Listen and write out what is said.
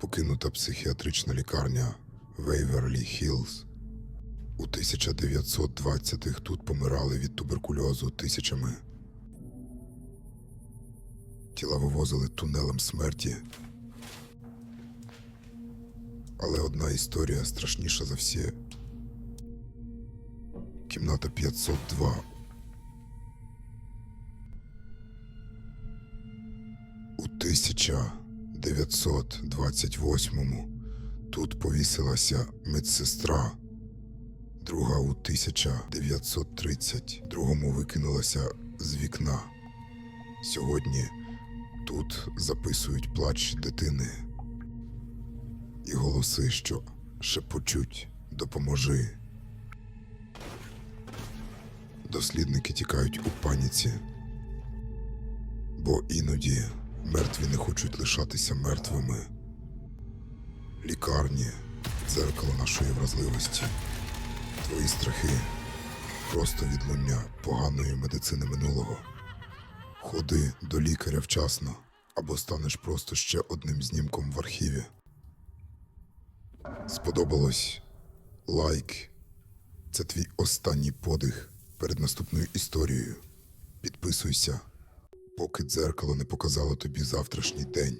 покинута психіатрична лікарня Вейверлі Хіллз. У 1920-х тут помирали від туберкульозу тисячами. Тіла вивозили тунелем смерті. Але одна історія страшніша за всі. Кімната 502. У 1928-му тут повісилася медсестра. Друга у 1932-му викинулася з вікна. Сьогодні тут записують плач дитини і голоси, що шепочуть допоможи. Дослідники тікають у паніці, бо іноді мертві не хочуть лишатися мертвими. Лікарні дзеркало нашої вразливості. Твої страхи просто відлуння поганої медицини минулого. Ходи до лікаря вчасно, або станеш просто ще одним знімком в архіві. Сподобалось? Лайк. Це твій останній подих перед наступною історією. Підписуйся, поки дзеркало не показало тобі завтрашній день.